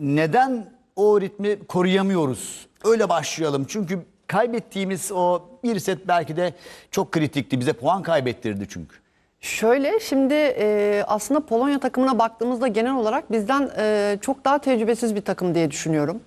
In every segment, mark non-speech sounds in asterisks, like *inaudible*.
Neden o ritmi koruyamıyoruz? Öyle başlayalım. Çünkü kaybettiğimiz o bir set belki de çok kritikti. Bize puan kaybettirdi çünkü. Şöyle şimdi e, aslında Polonya takımına baktığımızda genel olarak bizden e, çok daha tecrübesiz bir takım diye düşünüyorum.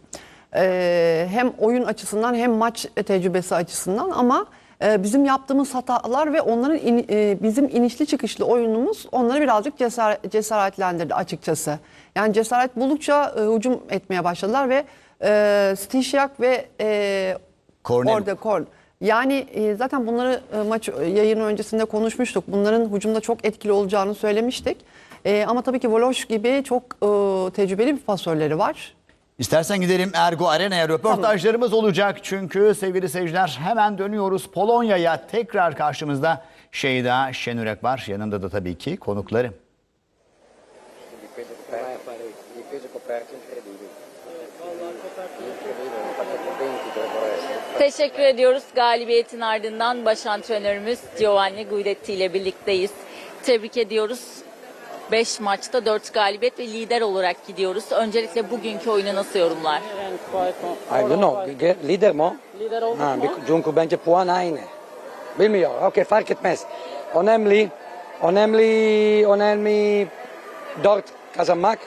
E, hem oyun açısından hem maç tecrübesi açısından ama e, bizim yaptığımız hatalar ve onların in- e, bizim inişli çıkışlı oyunumuz onları birazcık cesaret, cesaretlendirdi açıkçası. Yani cesaret buldukça e, hücum etmeye başladılar ve e, Stishyak ve e, Kornel. orada Korn. Yani e, zaten bunları e, maç yayını öncesinde konuşmuştuk. Bunların hücumda çok etkili olacağını söylemiştik. E, ama tabii ki Voloş gibi çok e, tecrübeli bir pasörleri var. İstersen gidelim Ergo Arena'ya röportajlarımız olacak. Çünkü sevgili seyirciler hemen dönüyoruz Polonya'ya. Tekrar karşımızda Şeyda Şenürek var. Yanında da tabii ki essere. Teşekkür ediyoruz. Galibiyetin ardından baş antrenörümüz Giovanni Guidetti ile birlikteyiz. Tebrik ediyoruz. 5 maçta 4 galibiyet ve lider olarak gidiyoruz. Öncelikle bugünkü oyunu nasıl yorumlar? I don't know, lider mo? Lider olduk Ha, mu? çünkü bence puan aynı. Bilmiyorum, okey fark etmez. Önemli, önemli, önemli dört kazanmak.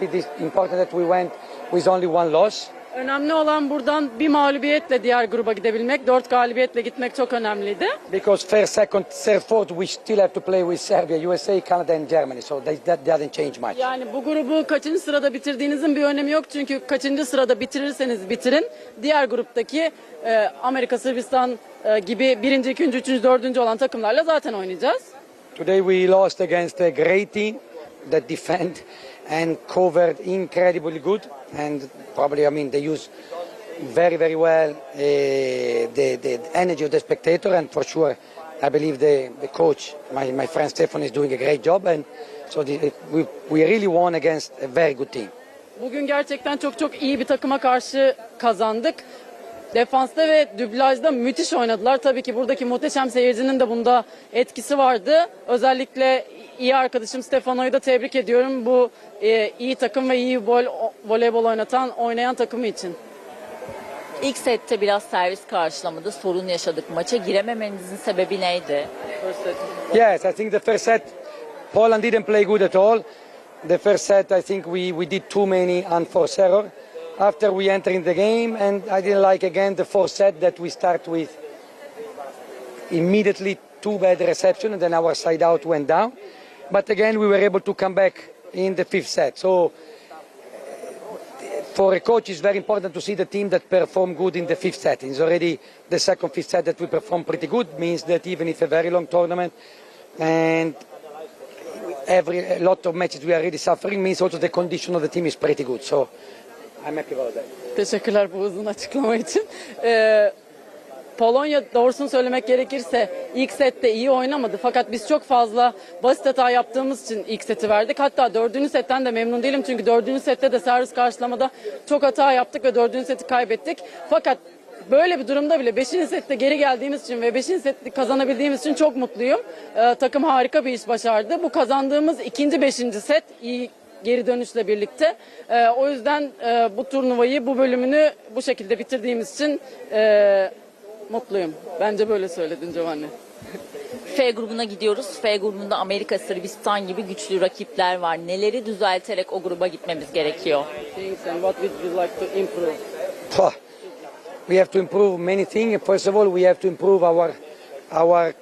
It is important that we went with only one loss. Önemli olan buradan bir mağlubiyetle diğer gruba gidebilmek. Dört galibiyetle gitmek çok önemliydi. Because first, second, third, fourth, we still have to play with Serbia, USA, Canada and Germany. So that, that doesn't change much. Yani bu grubu kaçıncı sırada bitirdiğinizin bir önemi yok. Çünkü kaçıncı sırada bitirirseniz bitirin. Diğer gruptaki e, Amerika, Sırbistan e, gibi birinci, ikinci, üçüncü, dördüncü olan takımlarla zaten oynayacağız. Today we lost against a great team that defend and covered incredibly good and probably I mean they use very very well uh, the, the energy of the spectator and for sure I believe the, the coach my, my friend Stefan is doing a great job and so the, we, we really won against a very good team. Bugün gerçekten çok çok iyi bir takıma karşı kazandık. Defansta ve dublajda müthiş oynadılar. Tabii ki buradaki muhteşem seyircinin de bunda etkisi vardı. Özellikle iyi arkadaşım Stefano'yu da tebrik ediyorum. Bu e, iyi takım ve iyi vol, voleybol oynatan, oynayan takımı için. İlk sette biraz servis karşılamada sorun yaşadık. Maça girememenizin sebebi neydi? Yes, I think the first set, Poland didn't play good at all. The first set, I think we, we did too many unforced error. After we enter in the game, and I didn't like again the fourth set that we start with immediately two bad reception, and then our side out went down. But again, we were able to come back in the fifth set. So for a coach, it's very important to see the team that perform good in the fifth set. It's already the second fifth set that we perform pretty good. Means that even if a very long tournament and every a lot of matches we are really suffering, means also the condition of the team is pretty good. So I'm happy about that. Teşekkürler bu uzun açıklama için. Ee, Polonya doğrusunu söylemek gerekirse ilk sette iyi oynamadı. Fakat biz çok fazla basit hata yaptığımız için ilk seti verdik. Hatta dördüncü setten de memnun değilim. Çünkü dördüncü sette de servis karşılamada çok hata yaptık ve dördüncü seti kaybettik. Fakat böyle bir durumda bile 5. sette geri geldiğimiz için ve 5. seti kazanabildiğimiz için çok mutluyum. Ee, takım harika bir iş başardı. Bu kazandığımız ikinci 5. set iyi geri dönüşle birlikte. Ee, o yüzden e, bu turnuvayı, bu bölümünü bu şekilde bitirdiğimiz için e, mutluyum. Bence böyle söyledin Giovanni. F grubuna gidiyoruz. F grubunda Amerika, Sırbistan gibi güçlü rakipler var. Neleri düzelterek o gruba gitmemiz gerekiyor? Things and what would you like to improve? Pah. We have to improve many things. First of all, we have to improve our our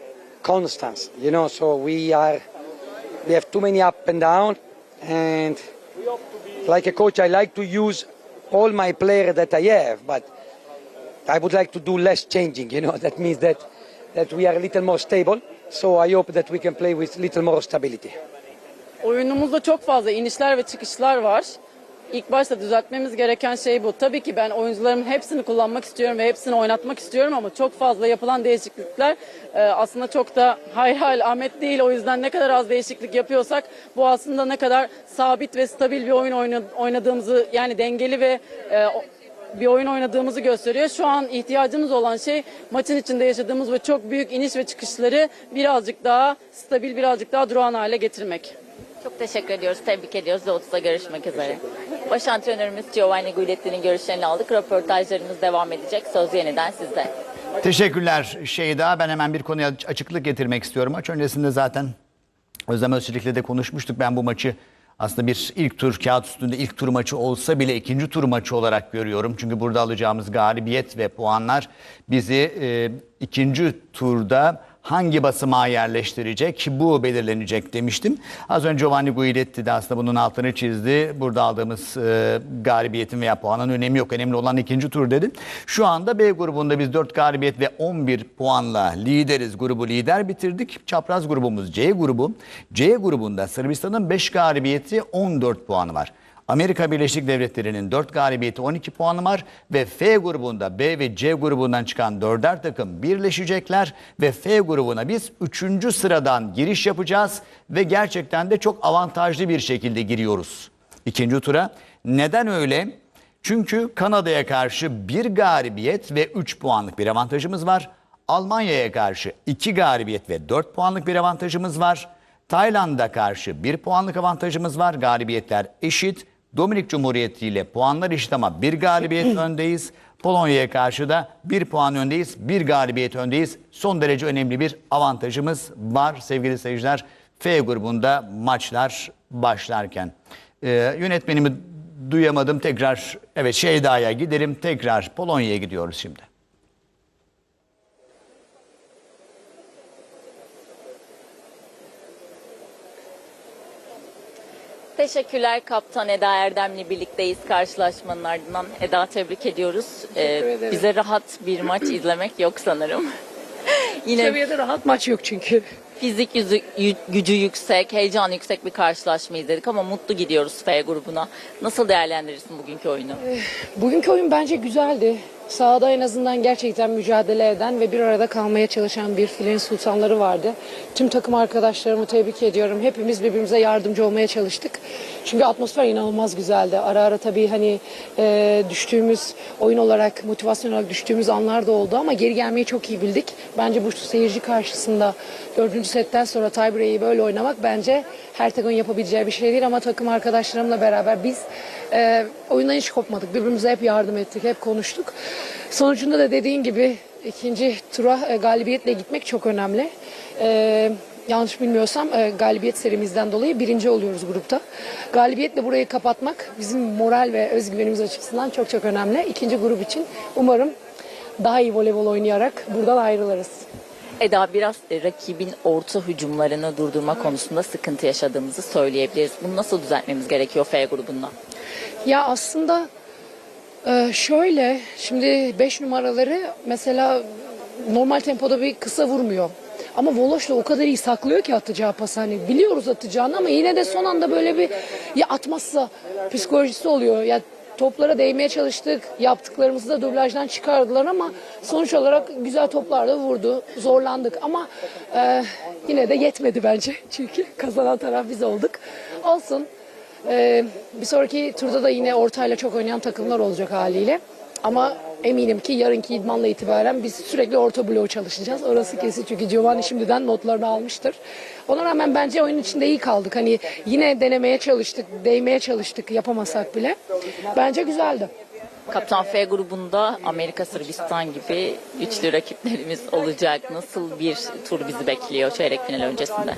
constance. You know, so we are we have too many up and down, and like a coach, I like to use all my players that I have, but I would like to do less changing. You know, *laughs* that means that that we are a little more stable. So I hope that we can play with a little more stability. Oyunumuzda çok fazla inişler ve çıkışlar var. İlk başta düzeltmemiz gereken şey bu. Tabii ki ben oyuncularımın hepsini kullanmak istiyorum ve hepsini oynatmak istiyorum ama çok fazla yapılan değişiklikler e, aslında çok da hayır Ahmet değil. O yüzden ne kadar az değişiklik yapıyorsak bu aslında ne kadar sabit ve stabil bir oyun oyna- oynadığımızı yani dengeli ve e, bir oyun oynadığımızı gösteriyor. Şu an ihtiyacımız olan şey maçın içinde yaşadığımız ve çok büyük iniş ve çıkışları birazcık daha stabil, birazcık daha durağan hale getirmek. Çok teşekkür ediyoruz. Tebrik ediyoruz. Lotus'ta görüşmek üzere. Baş antrenörümüz Giovanni Guidetti'nin görüşlerini aldık. Röportajlarımız devam edecek. Söz yeniden sizde. Teşekkürler Şeyda. Ben hemen bir konuya açıklık getirmek istiyorum. Maç öncesinde zaten Özlem Özçelik'le de konuşmuştuk. Ben bu maçı aslında bir ilk tur kağıt üstünde ilk tur maçı olsa bile ikinci tur maçı olarak görüyorum. Çünkü burada alacağımız galibiyet ve puanlar bizi e, ikinci turda hangi basamağa yerleştirecek bu belirlenecek demiştim. Az önce Giovanni Guidetti de aslında bunun altını çizdi. Burada aldığımız e, galibiyetin veya puanın önemi yok. Önemli olan ikinci tur dedi. Şu anda B grubunda biz 4 galibiyet ve 11 puanla lideriz. Grubu lider bitirdik. Çapraz grubumuz C grubu. C grubunda Sırbistan'ın 5 galibiyeti 14 puanı var. Amerika Birleşik Devletleri'nin 4 galibiyeti 12 puanı var ve F grubunda B ve C grubundan çıkan dörder takım birleşecekler ve F grubuna biz 3. sıradan giriş yapacağız ve gerçekten de çok avantajlı bir şekilde giriyoruz ikinci tura. Neden öyle? Çünkü Kanada'ya karşı bir galibiyet ve 3 puanlık bir avantajımız var. Almanya'ya karşı 2 galibiyet ve 4 puanlık bir avantajımız var. Tayland'a karşı 1 puanlık avantajımız var. Galibiyetler eşit. Dominik Cumhuriyeti ile puanlar eşit ama bir galibiyet *clears throat* öndeyiz. Polonya'ya karşı da bir puan öndeyiz, bir galibiyet öndeyiz. Son derece önemli bir avantajımız var sevgili seyirciler. F grubunda maçlar başlarken. Ee, yönetmenimi duyamadım tekrar evet Şeyda'ya gidelim tekrar Polonya'ya gidiyoruz şimdi. Teşekkürler Kaptan Eda Erdem'le birlikteyiz karşılaşmanın ardından. Eda tebrik ediyoruz. Ee, bize rahat bir maç izlemek yok sanırım. *laughs* Yine Seviyede rahat maç yok çünkü. Fizik yüzü- yü- gücü yüksek, heyecan yüksek bir karşılaşma izledik ama mutlu gidiyoruz F grubuna. Nasıl değerlendirirsin bugünkü oyunu? Bugünkü oyun bence güzeldi. Sahada en azından gerçekten mücadele eden ve bir arada kalmaya çalışan bir filin sultanları vardı. Tüm takım arkadaşlarımı tebrik ediyorum. Hepimiz birbirimize yardımcı olmaya çalıştık. Çünkü atmosfer inanılmaz güzeldi. Ara ara tabii hani e, düştüğümüz oyun olarak, motivasyon olarak düştüğümüz anlar da oldu ama geri gelmeyi çok iyi bildik. Bence bu seyirci karşısında dördüncü setten sonra tiebreak'i böyle oynamak bence her takımın yapabileceği bir şey değil ama takım arkadaşlarımla beraber biz e, oyundan hiç kopmadık. Birbirimize hep yardım ettik, hep konuştuk. Sonucunda da dediğin gibi ikinci tura e, galibiyetle gitmek çok önemli. E, yanlış bilmiyorsam e, galibiyet serimizden dolayı birinci oluyoruz grupta. Galibiyetle burayı kapatmak bizim moral ve özgüvenimiz açısından çok çok önemli. İkinci grup için umarım daha iyi voleybol oynayarak buradan ayrılırız. Eda biraz e, rakibin orta hücumlarını durdurma konusunda sıkıntı yaşadığımızı söyleyebiliriz. Bunu nasıl düzeltmemiz gerekiyor F grubunda? Ya aslında e, şöyle şimdi 5 numaraları mesela normal tempoda bir kısa vurmuyor. Ama Voloş'la o kadar iyi saklıyor ki atacağı pas hani biliyoruz atacağını ama yine de son anda böyle bir ya atmazsa psikolojisi oluyor. Ya toplara değmeye çalıştık. Yaptıklarımızı da dublajdan çıkardılar ama sonuç olarak güzel toplar da vurdu. Zorlandık ama e, yine de yetmedi bence. *laughs* Çünkü kazanan taraf biz olduk. Olsun. Ee, bir sonraki turda da yine ortayla çok oynayan takımlar olacak haliyle. Ama eminim ki yarınki idmanla itibaren biz sürekli orta bloğu çalışacağız. Orası kesin çünkü Giovanni şimdiden notlarını almıştır. Ona rağmen bence oyun içinde iyi kaldık. Hani yine denemeye çalıştık, değmeye çalıştık yapamasak bile. Bence güzeldi. Kaptan F grubunda Amerika, Sırbistan gibi güçlü rakiplerimiz olacak. Nasıl bir tur bizi bekliyor çeyrek final öncesinde?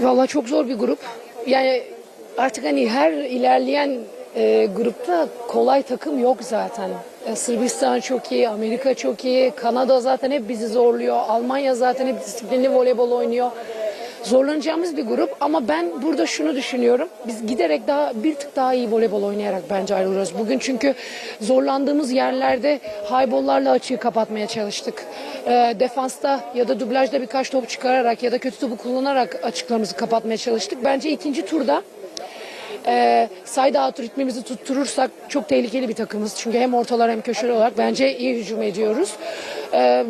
Vallahi çok zor bir grup. Yani artık hani her ilerleyen e, grupta kolay takım yok zaten. E, Sırbistan çok iyi, Amerika çok iyi, Kanada zaten hep bizi zorluyor, Almanya zaten hep disiplinli voleybol oynuyor. Zorlanacağımız bir grup ama ben burada şunu düşünüyorum. Biz giderek daha bir tık daha iyi voleybol oynayarak bence ayrılıyoruz. Bugün çünkü zorlandığımız yerlerde highball'larla açığı kapatmaya çalıştık. E, defansta ya da dublajda birkaç top çıkararak ya da kötü topu kullanarak açıklarımızı kapatmaya çalıştık. Bence ikinci turda e, side out ritmimizi tutturursak çok tehlikeli bir takımız. Çünkü hem ortalar hem köşeler olarak bence iyi hücum ediyoruz. E,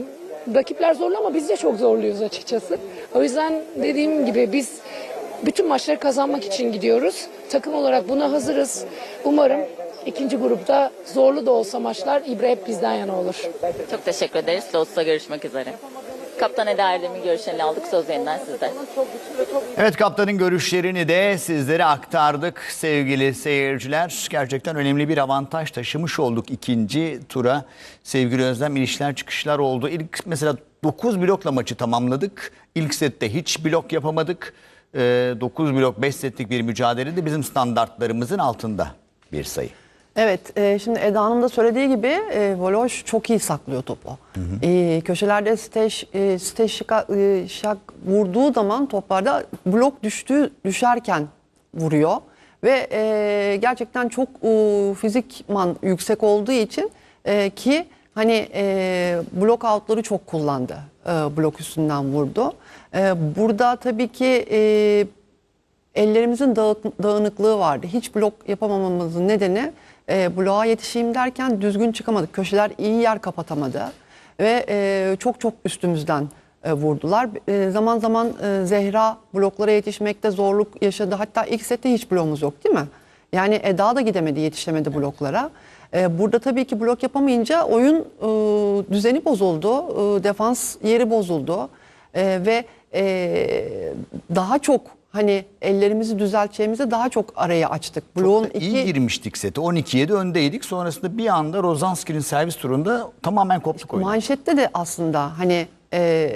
rakipler zorlu ama biz de çok zorluyuz açıkçası. O yüzden dediğim gibi biz bütün maçları kazanmak için gidiyoruz. Takım olarak buna hazırız. Umarım ikinci grupta zorlu da olsa maçlar İbre hep bizden yana olur. Çok teşekkür ederiz. Los'ta görüşmek üzere. Kaptan Eda Erdem'in görüşlerini aldık. Söz yeniden sizde. Evet kaptanın görüşlerini de sizlere aktardık sevgili seyirciler. Gerçekten önemli bir avantaj taşımış olduk ikinci tura. Sevgili Özlem inişler çıkışlar oldu. İlk mesela 9 blokla maçı tamamladık. İlk sette hiç blok yapamadık. 9 blok 5 setlik bir mücadele de bizim standartlarımızın altında bir sayı. Evet, e, şimdi Eda Hanım da söylediği gibi e, Voloş çok iyi saklıyor topu. E, köşelerde steş, e, steş e, şak vurduğu zaman toplarda blok düştüğü düşerken vuruyor. Ve e, gerçekten çok e, fizikman yüksek olduğu için e, ki hani e, blok outları çok kullandı. E, blok üstünden vurdu. E, burada tabii ki e, ellerimizin dağık- dağınıklığı vardı. Hiç blok yapamamamızın nedeni e, bloğa yetişeyim derken düzgün çıkamadık. Köşeler iyi yer kapatamadı ve e, çok çok üstümüzden e, vurdular. E, zaman zaman e, Zehra bloklara yetişmekte zorluk yaşadı. Hatta ilk sette hiç bloğumuz yok değil mi? Yani Eda da gidemedi, yetişemedi bloklara. E, burada tabii ki blok yapamayınca oyun e, düzeni bozuldu, e, defans yeri bozuldu E, ve e, daha çok hani ellerimizi düzelteceğimize daha çok araya açtık. Bloğun Çok da iyi girmiştik sete. 12'ye de öndeydik. Sonrasında bir anda Rozanski'nin servis turunda tamamen koptuk oyunu. manşette de aslında hani e,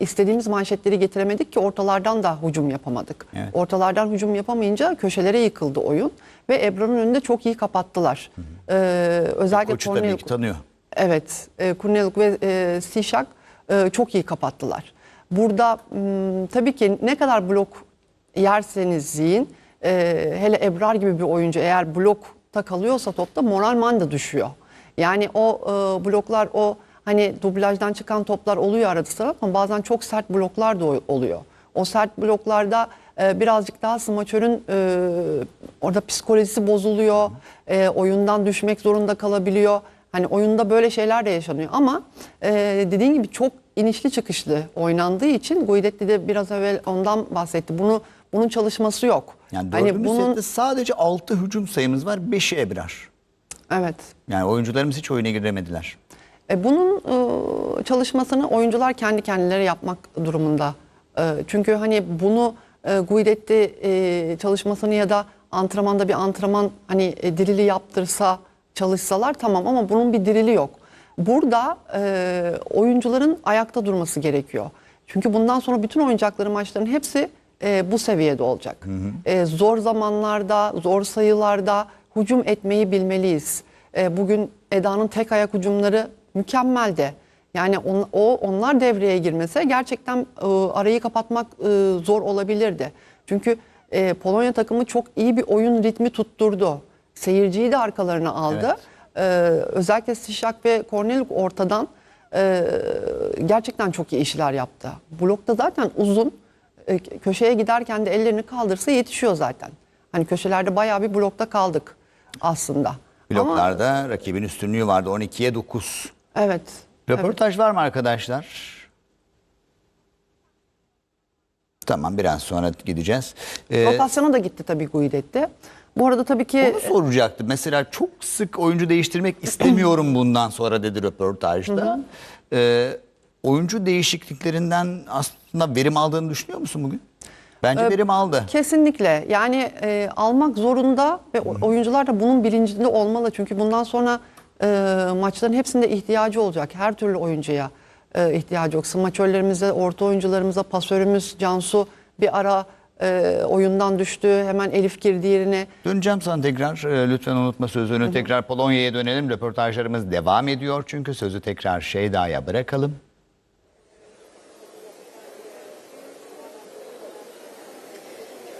istediğimiz manşetleri getiremedik ki ortalardan da hücum yapamadık. Evet. Ortalardan hücum yapamayınca köşelere yıkıldı oyun ve Ebrar'ın önünde çok iyi kapattılar. E, özellikle Koçu tabii Korneluk- ki tanıyor. Evet, e, Korneluk ve e, Sişak e, çok iyi kapattılar. Burada m, tabii ki ne kadar blok yerseniz yiyin, e, hele Ebrar gibi bir oyuncu eğer blokta kalıyorsa topta moralman da düşüyor. Yani o e, bloklar o hani dublajdan çıkan toplar oluyor arada sırada ama bazen çok sert bloklar da oluyor. O sert bloklarda e, birazcık daha smaçörün e, orada psikolojisi bozuluyor, e, oyundan düşmek zorunda kalabiliyor. Hani oyunda böyle şeyler de yaşanıyor ama e, dediğin gibi çok inişli çıkışlı oynandığı için Guidetti de biraz evvel ondan bahsetti. Bunu bunun çalışması yok. Yani hani bunun sette sadece 6 hücum sayımız var. 5'i Ebrar. evet. Yani oyuncularımız hiç oyuna giremediler. E, bunun e, çalışmasını oyuncular kendi kendileri yapmak durumunda. E, çünkü hani bunu e, Guidetti e, çalışmasını ya da antrenmanda bir antrenman hani e, dirili yaptırsa çalışsalar tamam ama bunun bir dirili yok. Burada e, oyuncuların ayakta durması gerekiyor. Çünkü bundan sonra bütün oyuncakları maçların hepsi e, bu seviyede olacak. E, zor zamanlarda, zor sayılarda hücum etmeyi bilmeliyiz. E, bugün Eda'nın tek ayak hücumları mükemmeldi. Yani on, o onlar devreye girmese gerçekten e, arayı kapatmak e, zor olabilirdi. Çünkü e, Polonya takımı çok iyi bir oyun ritmi tutturdu. Seyirciyi de arkalarına aldı. E, özellikle Sişak ve Korneluk ortadan e, gerçekten çok iyi işler yaptı. Blokta zaten uzun. E, köşeye giderken de ellerini kaldırsa yetişiyor zaten. Hani köşelerde bayağı bir blokta kaldık aslında. Ama Bloklarda rakibin üstünlüğü vardı 12'ye 9. evet. Röportaj var mı arkadaşlar? Tamam biraz sonra gideceğiz. Ee, Rotasyona da gitti tabii Guidetti. Bu arada tabii ki onu soracaktım. Mesela çok sık oyuncu değiştirmek istemiyorum bundan sonra dedi röportajda. Ee, oyuncu değişikliklerinden aslında verim aldığını düşünüyor musun bugün? Bence verim aldı. kesinlikle yani e, almak zorunda ve oyuncular da bunun bilincinde olmalı. Çünkü bundan sonra e, maçların hepsinde ihtiyacı olacak. Her türlü oyuncuya e, ihtiyacı yok. Smaçörlerimize, orta oyuncularımıza, pasörümüz Cansu bir ara e, oyundan düştü. Hemen Elif girdi yerine. Döneceğim sana tekrar. Ee, Lütfen unutma sözünü. Tekrar Polonya'ya dönelim. Röportajlarımız devam ediyor. Çünkü sözü tekrar Şeyda'ya bırakalım.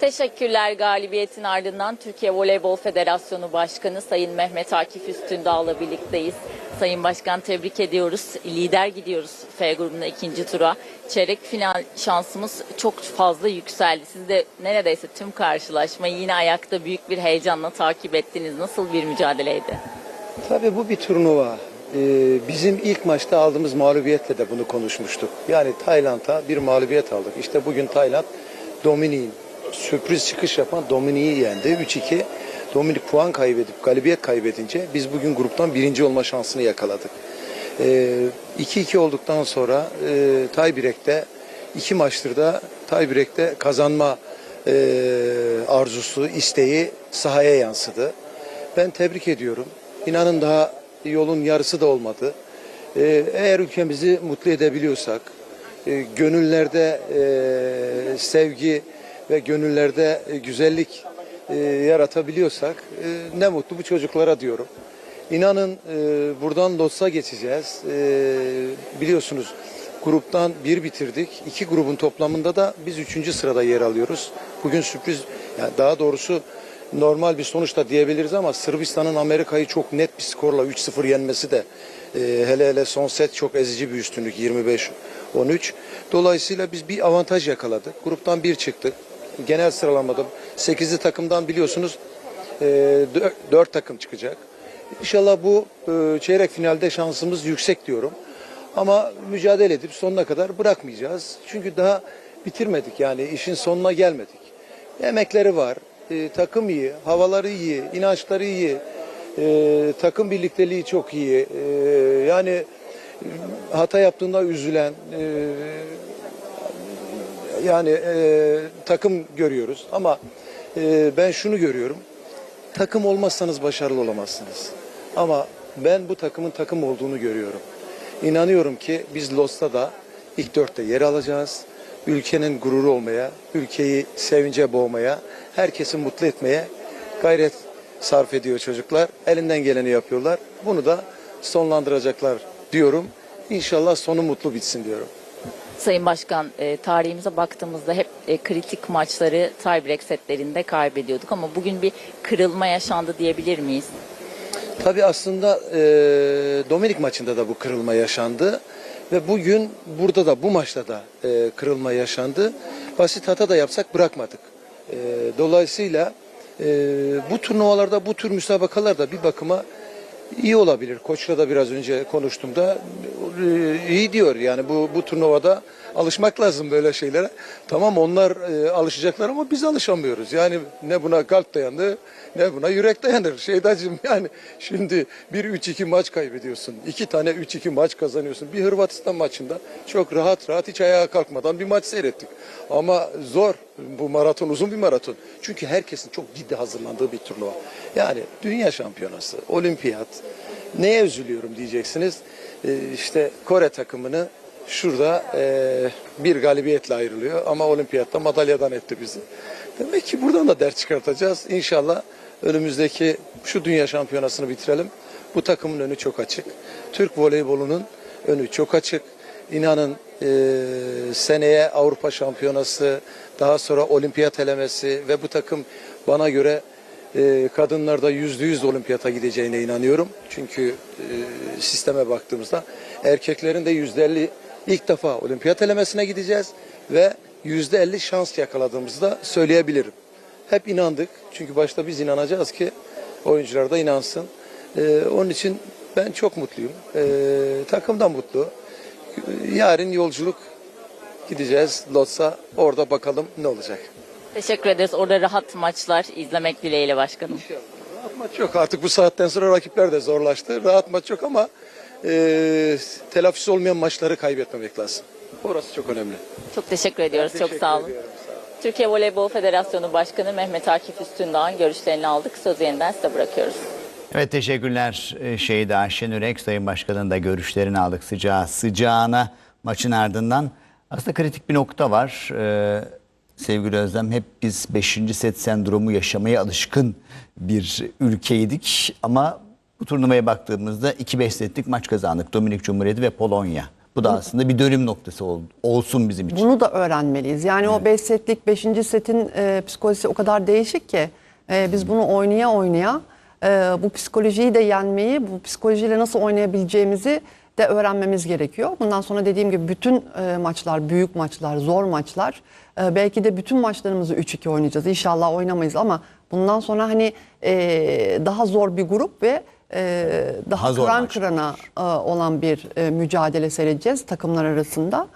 Teşekkürler galibiyetin ardından Türkiye Voleybol Federasyonu Başkanı Sayın Mehmet Akif Üstündağ'la birlikteyiz. Sayın Başkan tebrik ediyoruz. Lider gidiyoruz F grubunda ikinci tura. Çeyrek final şansımız çok fazla yükseldi. Siz de neredeyse tüm karşılaşmayı yine ayakta büyük bir heyecanla takip ettiniz. Nasıl bir mücadeleydi? Tabii bu bir turnuva. Ee, bizim ilk maçta aldığımız mağlubiyetle de bunu konuşmuştuk. Yani Tayland'a bir mağlubiyet aldık. İşte bugün Tayland Dominik'in sürpriz çıkış yapan Dominik'i yendi. 3-2. Dominik puan kaybedip galibiyet kaybedince biz bugün gruptan birinci olma şansını yakaladık. E, 2-2 olduktan sonra e, tiebreak'te iki maçtır da tiebreak'te kazanma e, arzusu, isteği sahaya yansıdı. Ben tebrik ediyorum. İnanın daha yolun yarısı da olmadı. E, eğer ülkemizi mutlu edebiliyorsak, e, gönüllerde e, sevgi ve gönüllerde e, güzellik e, yaratabiliyorsak e, ne mutlu bu çocuklara diyorum. İnanın buradan Lots'a geçeceğiz. Biliyorsunuz gruptan bir bitirdik. İki grubun toplamında da biz üçüncü sırada yer alıyoruz. Bugün sürpriz, yani daha doğrusu normal bir sonuç da diyebiliriz ama Sırbistan'ın Amerika'yı çok net bir skorla 3-0 yenmesi de hele hele son set çok ezici bir üstünlük 25-13. Dolayısıyla biz bir avantaj yakaladık. Gruptan bir çıktık. Genel sıralamada 8'li takımdan biliyorsunuz 4 takım çıkacak. İnşallah bu e, çeyrek finalde şansımız yüksek diyorum. Ama mücadele edip sonuna kadar bırakmayacağız. Çünkü daha bitirmedik yani işin sonuna gelmedik. Emekleri var, e, takım iyi, havaları iyi, inançları iyi, e, takım birlikteliği çok iyi. E, yani e, hata yaptığında üzülen, e, yani e, takım görüyoruz. Ama e, ben şunu görüyorum, takım olmazsanız başarılı olamazsınız. Ama ben bu takımın takım olduğunu görüyorum. İnanıyorum ki biz Lost'ta da ilk dörtte yer alacağız. Ülkenin gururu olmaya, ülkeyi sevince boğmaya, herkesi mutlu etmeye gayret sarf ediyor çocuklar. Elinden geleni yapıyorlar. Bunu da sonlandıracaklar diyorum. İnşallah sonu mutlu bitsin diyorum. Sayın Başkan e, tarihimize baktığımızda hep e, kritik maçları tiebreak setlerinde kaybediyorduk ama bugün bir kırılma yaşandı diyebilir miyiz? Tabii aslında e, Dominik maçında da bu kırılma yaşandı. Ve bugün burada da bu maçta da e, kırılma yaşandı. Basit hata da yapsak bırakmadık. E, dolayısıyla e, bu turnuvalarda, bu tür müsabakalarda bir bakıma iyi olabilir. Koçla da biraz önce konuştuğumda e, iyi diyor. Yani bu bu turnuvada alışmak lazım böyle şeylere. Tamam onlar e, alışacaklar ama biz alışamıyoruz. Yani ne buna kalp dayanır ne buna yürek dayanır. Şeydacığım yani şimdi bir 3-2 maç kaybediyorsun. iki tane 3-2 maç kazanıyorsun. Bir Hırvatistan maçında çok rahat rahat hiç ayağa kalkmadan bir maç seyrettik. Ama zor. Bu maraton uzun bir maraton. Çünkü herkesin çok ciddi hazırlandığı bir turnuva. Yani dünya şampiyonası, olimpiyat. Neye üzülüyorum diyeceksiniz. Ee, işte Kore takımını şurada e, bir galibiyetle ayrılıyor ama olimpiyatta madalyadan etti bizi. Demek ki buradan da ders çıkartacağız. İnşallah önümüzdeki şu dünya şampiyonasını bitirelim. Bu takımın önü çok açık. Türk voleybolunun önü çok açık. İnanın e, seneye Avrupa şampiyonası, daha sonra olimpiyat elemesi ve bu takım bana göre e, kadınlarda yüzde yüz olimpiyata gideceğine inanıyorum. Çünkü e, sisteme baktığımızda erkeklerin de yüzde elli ilk defa olimpiyat elemesine gideceğiz ve yüzde elli şans yakaladığımızı da söyleyebilirim. Hep inandık. Çünkü başta biz inanacağız ki oyuncular da inansın. E, onun için ben çok mutluyum. E, takım da mutlu. Yarın yolculuk gideceğiz Lots'a. Orada bakalım ne olacak. Teşekkür ederiz. Orada rahat maçlar izlemek dileğiyle başkanım. Rahat maç yok. Artık bu saatten sonra rakipler de zorlaştı. Rahat maç yok ama e, telafisi olmayan maçları kaybetmemek lazım. Orası çok önemli. Çok teşekkür ediyoruz. Çok Teşekkür sağ olun. ediyorum. Türkiye Voleybol Federasyonu Başkanı Mehmet Akif Üstündağ'ın görüşlerini aldık. Sözü yeniden size bırakıyoruz. Evet teşekkürler e, Şeyda Şenürek. Sayın Başkan'ın da görüşlerini aldık sıcağı sıcağına maçın ardından. Aslında kritik bir nokta var. Ee, sevgili Özlem hep biz 5. set sendromu yaşamaya alışkın bir ülkeydik. Ama bu turnuvaya baktığımızda 2-5 setlik maç kazandık. Dominik Cumhuriyeti ve Polonya. Bu da aslında bir dönüm noktası ol- olsun bizim için. Bunu da öğrenmeliyiz. Yani o 5 setlik 5. setin e, psikolojisi o kadar değişik ki e, biz bunu oynaya oynaya e, bu psikolojiyi de yenmeyi, bu psikolojiyle nasıl oynayabileceğimizi de öğrenmemiz gerekiyor. Bundan sonra dediğim gibi bütün e, maçlar, büyük maçlar, zor maçlar. e, belki de bütün maçlarımızı 3-2 oynayacağız. İnşallah oynamayız ama bundan sonra hani e, daha zor bir grup ve e, daha Daha zor kıran kırana e, olan bir e, mücadele seyredeceğiz takımlar arasında.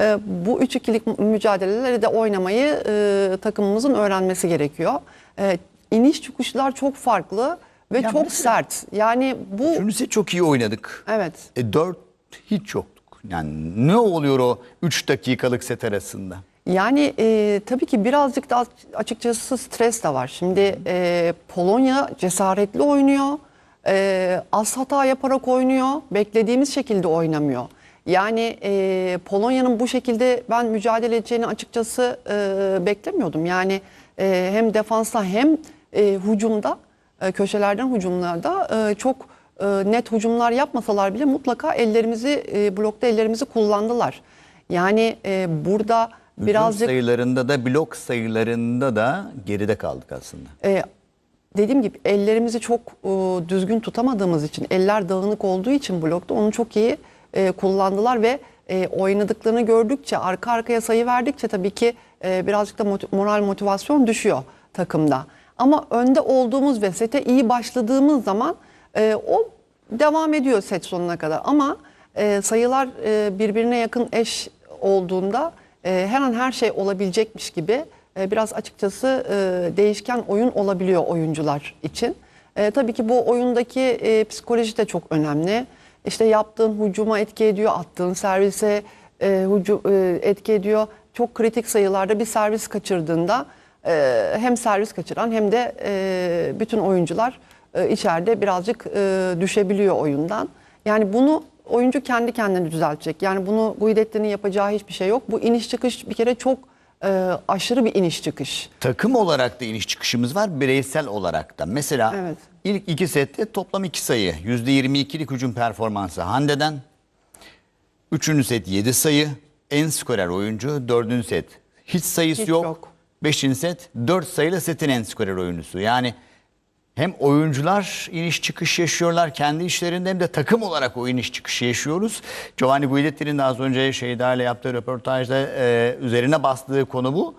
E, bu üç ikilik mücadeleleri de oynamayı e, takımımızın öğrenmesi gerekiyor. E, iniş çıkışlar çok farklı ve Ya çok mesela- sert. Yani bu set çok iyi oynadık. evet. E, 4 Hiç yoktuk. Yani ne oluyor o 3 dakikalık set arasında? Yani e, tabii ki birazcık da açıkçası stres de var. Şimdi e, Polonya cesaretli oynuyor. E, az hata yaparak oynuyor. Beklediğimiz şekilde oynamıyor. Yani e, Polonya'nın bu şekilde ben mücadele edeceğini açıkçası e, beklemiyordum. Yani e, hem defansta hem e, hücumda, e, köşelerden hücumlarda e, çok e, net hücumlar yapmasalar bile mutlaka ellerimizi, e, blokta ellerimizi kullandılar. Yani e, burada Hücum birazcık sayılarında da blok sayılarında da geride kaldık aslında. e, dediğim gibi ellerimizi çok e, düzgün tutamadığımız için, eller dağınık olduğu için blokta onu çok iyi e, kullandılar ve e, oynadıklarını gördükçe, arka arkaya sayı verdikçe tabii ki e, birazcık da moti- moral motivasyon düşüyor takımda. Ama önde olduğumuz ve sete iyi başladığımız zaman e, o devam ediyor set sonuna kadar. Ama e, sayılar e, birbirine yakın eş olduğunda e, her an her şey olabilecekmiş gibi e, biraz açıkçası e, değişken oyun olabiliyor oyuncular için. E, tabii ki bu oyundaki e, psikoloji de çok önemli. İşte yaptığın hücuma etki ediyor, attığın servise e, etki ediyor. Çok kritik sayılarda bir servis kaçırdığında hem servis kaçıran hem de bütün oyuncular içeride birazcık düşebiliyor oyundan. Yani bunu oyuncu kendi kendini düzeltecek. Yani bunu Guidetti'nin yapacağı hiçbir şey yok. Bu iniş çıkış bir kere çok e, aşırı bir iniş çıkış. Takım olarak da iniş çıkışımız var, bireysel olarak da. Mesela Evet. ilk iki sette toplam iki sayı. %22'lik hücum performansı Hande'den. Üçüncü set 7 sayı. En skorer oyuncu. Dördüncü set hiç sayısı Hiç yok. yok. Beşinci set 4 sayıyla setin en skorer oyuncusu. Yani hem oyuncular iniş çıkış yaşıyorlar kendi işlerinde hem de takım olarak o iniş çıkışı yaşıyoruz. Giovanni Guidetti'nin de az önce Şeyda ile yaptığı röportajda e, üzerine bastığı konu bu.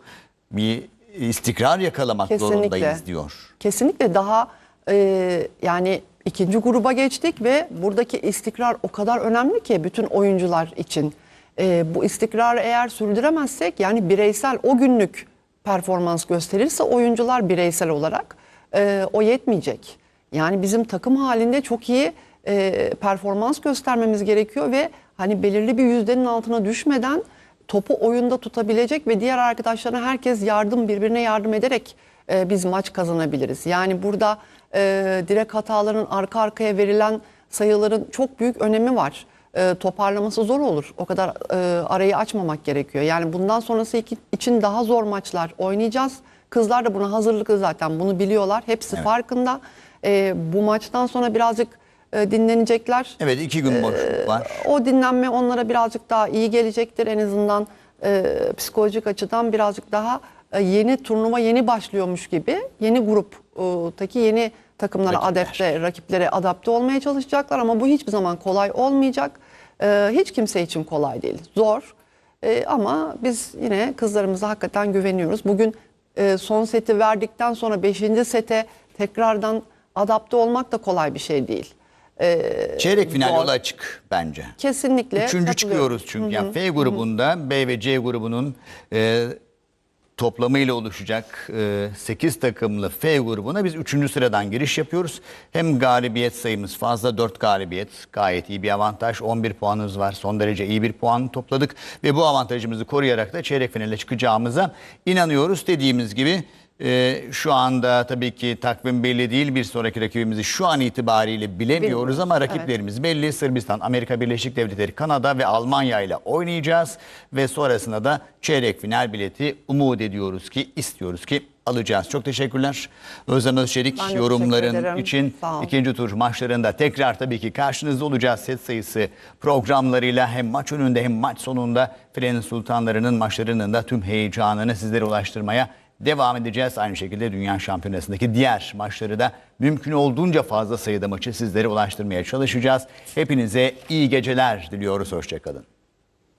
Bir istikrar yakalamak Kesinlikle. zorundayız diyor. Kesinlikle daha e, yani ikinci gruba geçtik ve buradaki istikrar o kadar önemli ki bütün oyuncular için. E, bu istikrarı eğer sürdüremezsek yani bireysel o günlük performans gösterirse oyuncular bireysel olarak e, o yetmeyecek. Yani bizim takım halinde çok iyi e, performans göstermemiz gerekiyor ve hani belirli bir yüzdenin altına düşmeden topu oyunda tutabilecek ve diğer arkadaşlarına herkes yardım birbirine yardım ederek e, biz maç kazanabiliriz. Yani burada e, direkt hataların arka arkaya verilen sayıların çok büyük önemi var. E, toparlaması zor olur. O kadar e, arayı açmamak gerekiyor. Yani bundan sonrası için daha zor maçlar oynayacağız. Kızlar da buna hazırlıklı zaten bunu biliyorlar. Hepsi farkında. E, bu maçtan sonra birazcık e, dinlenecekler. Evet iki gün boşluk var. O dinlenme onlara birazcık daha iyi gelecektir. En azından e, psikolojik açıdan birazcık daha e, yeni turnuva yeni başlıyormuş gibi yeni gruptaki yeni takımlara Rakipler. adapte, rakiplere adapte olmaya çalışacaklar ama bu hiçbir zaman kolay olmayacak. E, hiç kimse için kolay değil. Zor. E, ama biz yine kızlarımıza hakikaten güveniyoruz. Bugün e, son seti verdikten sonra 5. sete tekrardan adapte olmak da kolay bir şey değil. Çeyrek final yolu açık bence. Kesinlikle. Üçüncü çıkıyoruz çünkü. Yani F grubunda B ve C grubunun e, toplamıyla oluşacak 8 takımlı F grubuna biz 3. sıradan giriş yapıyoruz. Hem galibiyet sayımız fazla 4 galibiyet gayet iyi bir avantaj. 11 puanımız var. Son derece iyi bir puan topladık ve bu avantajımızı koruyarak da çeyrek finale çıkacağımıza inanıyoruz. Dediğimiz gibi e, şu anda tabii ki takvim belli değil. Bir sonraki rakibimizi şu an itibariyle bilemiyoruz ama Evet. rakiplerimiz belli. Sırbistan, Amerika Birleşik Devletleri, Kanada ve Almanya ile oynayacağız. Ve sonrasında da çeyrek final bileti umut ediyoruz ki, istiyoruz ki alacağız. Çok teşekkürler. Özlem Özçelik Ben de teşekkür yorumların ederim. için Sağ ikinci tur maçlarında tekrar tabii ki karşınızda olacağız. Set sayısı programlarıyla hem maç önünde hem maç sonunda Filenin Sultanları'nın maçlarının da tüm heyecanını sizlere ulaştırmaya devam edeceğiz. Aynı şekilde Dünya Şampiyonası'ndaki diğer maçları da mümkün olduğunca fazla sayıda maçı sizlere ulaştırmaya çalışacağız. Hepinize iyi geceler diliyoruz. Hoşçakalın.